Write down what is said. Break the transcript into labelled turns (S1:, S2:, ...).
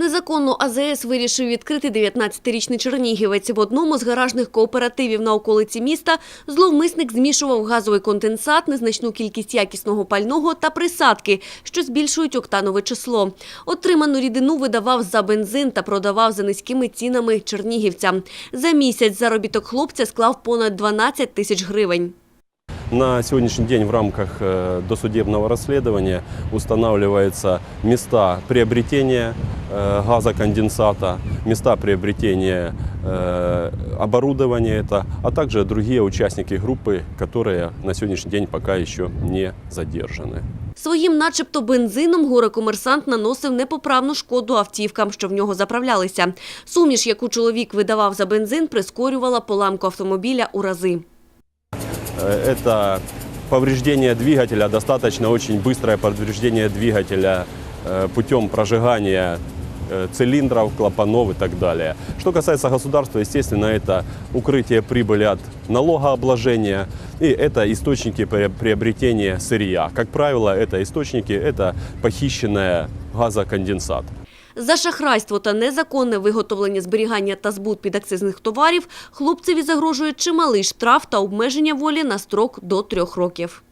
S1: Незаконно АЗС вирішив відкрити 19-річний чернігівець. В одному з гаражних кооперативів на околиці міста зловмисник змішував газовий конденсат, незначну кількість якісного пального та присадки, що збільшують октанове число. Отриману рідину видавав за бензин та продавав за низькими цінами чернігівцям. За місяць заробіток хлопця склав понад 12 тисяч гривень.
S2: На сегодняшний день в рамках э, досудебного расследования устанавливаются места приобретения газоконденсата, места приобретения э, оборудования, это, а также другие участники группы, которые на сегодняшний день пока еще не задержаны.
S1: Своїм начебто бензином горе-комерсант наносив непоправну шкоду автівкам, що в нього заправлялися. Суміш, яку чоловік видавав за бензин, прискорювала поламку автомобіля у рази.
S2: Э, Это повреждение двигателя, достаточно очень быстрое повреждение двигателя э, путем прожигания э, цилиндров, клапанов и так далее. Что касается государства, естественно, это укрытие прибыли от налогообложения и это источники пре- приобретения сырья. Как правило, это источники, это похищенный газоконденсат.
S1: За шахрайство та незаконне виготовлення, зберігання та збут підакцизних товарів хлопцеві загрожує чималий штраф та обмеження волі на строк до трьох років.